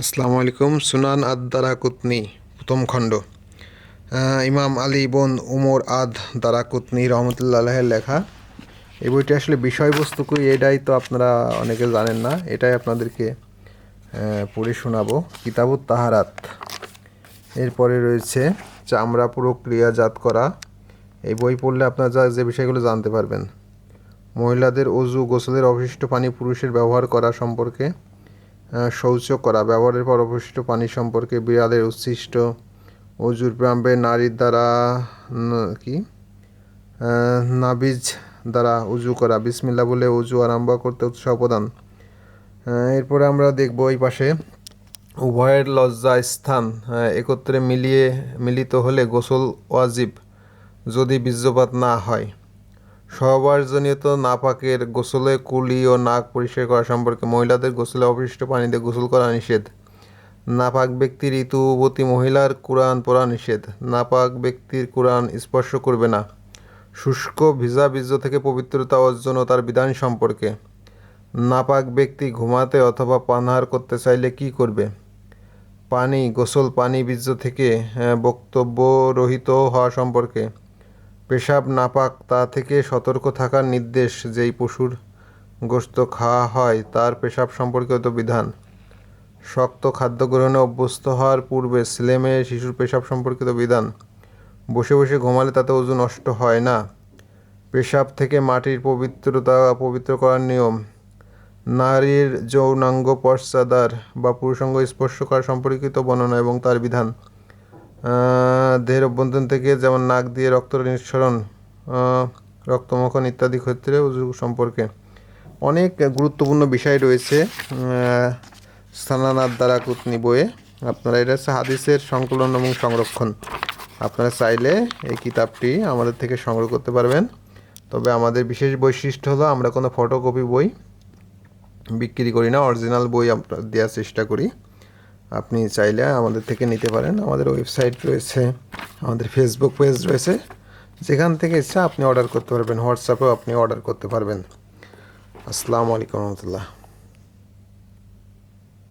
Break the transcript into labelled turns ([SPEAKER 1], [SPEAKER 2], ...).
[SPEAKER 1] আসসালামু আলাইকুম, সুনান আদ দারাকুতনি, প্রথম খণ্ড। ইমাম আলী বোন উমর আদ দারাকুতনি রহমতুল্লাহের লেখা। এই বইটি আসলে বিষয়বস্তু কি এটাই তো আপনারা অনেকে জানেন না, এটাই আপনাদেরকে পড়ে শোনাবো। কিতাবুত তাহারাত। এরপরে রয়েছে, চামড়া প্রক্রিয়াজাত করা। এই বই পড়লে আপনারা যা, যে বিষয়গুলো জানতে পারবেন। মহিলাদের অজু, গোসলের অবশিষ্ট পানি পুরুষের ব্যবহার করা সম্পর্কে। শৌচ করা, ব্যবহারের পর অবশিষ্ট পানি সম্পর্কে বিড়ালের উচ্ছিষ্ট অজুর প্রাম্বে নারীর দ্বারা কি? নাবিজ দ্বারা উজু করা বিসমিল্লা বলে উজু আরম্ভ করতে উৎসাহ প্রদান। এরপরে আমরা দেখব এই পাশে উভয়ের লজ্জা স্থান একত্রে মিলিয়ে মিলিত হলে গোসল ওয়াজিব যদি বীর্যপাত না হয়। সহবাসজনিত নাপাকের গোসলে কুলি ও নাক পরিষ্কার করা সম্পর্কে মহিলাদের গোসলে অবশিষ্ট পানিতে গোসল করা নিষেধ। নাপাক ব্যক্তির ঋতুবতী মহিলার কোরআন পড়া নিষেধ। নাপাক ব্যক্তির কোরআন স্পর্শ করবে না। শুষ্ক ভিজা বীর্য থেকে পবিত্রতা অর্জন তার বিধান সম্পর্কে। নাপাক ব্যক্তি ঘুমাতে অথবা পানাহার করতে চাইলে কি করবে? পানি, গোসল পানি বীর্য থেকে বক্তব্য রহিত হওয়া সম্পর্কে। পেশাব নাপাক, তা থেকে সতর্ক থাকার নির্দেশ যেই পশুর গোশত খাওয়া হয় তার পেশাব সম্পর্কিত বিধান। শক্ত খাদ্য গ্রহণে অভ্যস্ত হওয়ার পূর্বে ছেলেমেয়ে শিশুর পেশাব সম্পর্কিত বিধান। বসে বসে ঘুমালে তাতে ওজন নষ্ট হয় না। পেশাব থেকে মাটির পবিত্রতা পবিত্র করার নিয়ম। নারীর যৌনাঙ্গ পশ্চাদার বা পুরুষাঙ্গ স্পর্শ করা সম্পর্কিত বর্ণনা এবং তার বিধান। দেহের অভ্যন্তরীণ থেকে যেমন নাক দিয়ে রক্ত নিঃসরণ রক্তমোখন ইত্যাদি ক্ষেত্রে উজু সম্পর্কে অনেক গুরুত্বপূর্ণ বিষয় রয়েছে স্থানানার দ্বারা কুতনি বইয়ে। আপনারা এটা হচ্ছে হাদিসের সংকলন এবং সংরক্ষণ। আপনারা চাইলে এই কিতাবটি আমাদের থেকে সংগ্রহ করতে পারবেন। তবে আমাদের বিশেষ বৈশিষ্ট্য হলো, আমরা কোনো ফটোকপি বই বিক্রি করি না অরিজিনাল বই আমরা দেওয়ার চেষ্টা করি। আপনি চাইলে আমাদের থেকে নিতে পারেন। আমাদের ওয়েবসাইট রয়েছে, আমাদের ফেসবুক পেজ রয়েছে। যেখান থেকে ইচ্ছা আপনি অর্ডার করতে পারবেন। হোয়াটসঅ্যাপেও আপনি অর্ডার করতে পারবেন। আসসালামু আলাইকুম রহমতুল্লাহ।